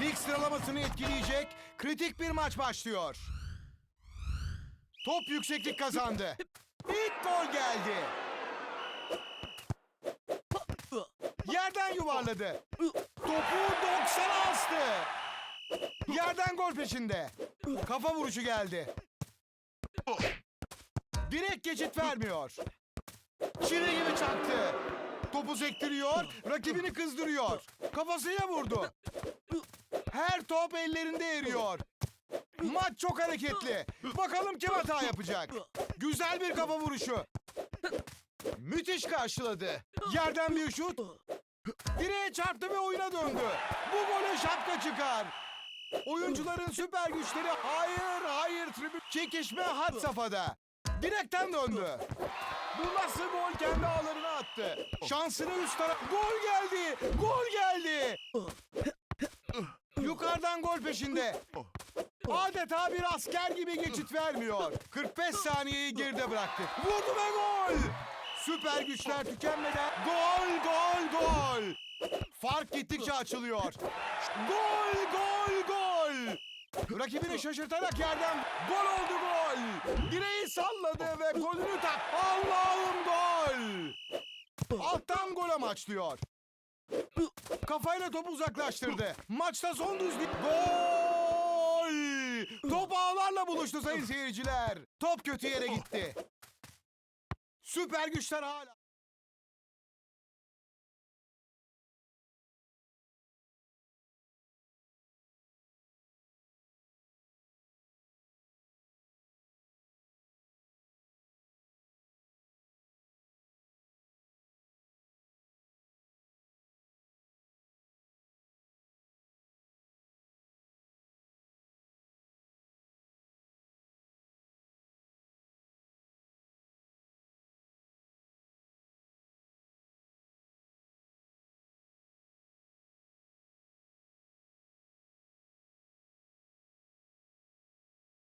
Lig sıralamasını etkileyecek kritik bir maç başlıyor. Top yükseklik kazandı. İlk gol geldi. Yerden yuvarladı. Topu 90'a astı. Yerden gol peşinde. Kafa vuruşu geldi. Direkt geçit vermiyor. Çile gibi çaktı. Topu sektiriyor, rakibini kızdırıyor. Kafasıyla vurdu. Her top ellerinde eriyor. Maç çok hareketli. Bakalım kim hata yapacak. Güzel bir kafa vuruşu. Müthiş karşıladı. Yerden bir şut. Direğe çarptı ve oyuna döndü. Bu gole şapka çıkar. Oyuncuların süper güçleri hayır hayır tribün çekişme had safhada. Direkten döndü. Bu nasıl gol kendi ağlarına attı. Şansını üst taraf. Gol geldi. Gol geldi. Yukarıdan gol peşinde. Adeta bir asker gibi geçit vermiyor. 45 saniyeyi geride bıraktı. Vurdu ve gol. Süper güçler tükenmeden gol gol gol. Fark gittikçe açılıyor. Gol gol gol. Rakibini şaşırtarak yerden gol oldu gol. Direği salladı ve golünü tak. Allah'ım gol. Alttan gol amaçlıyor. Kafayla topu uzaklaştırdı. Maçta son düzlük. Gol! Top ağlarla buluştu sayın seyirciler. Top kötü yere gitti. Süper güçler hala.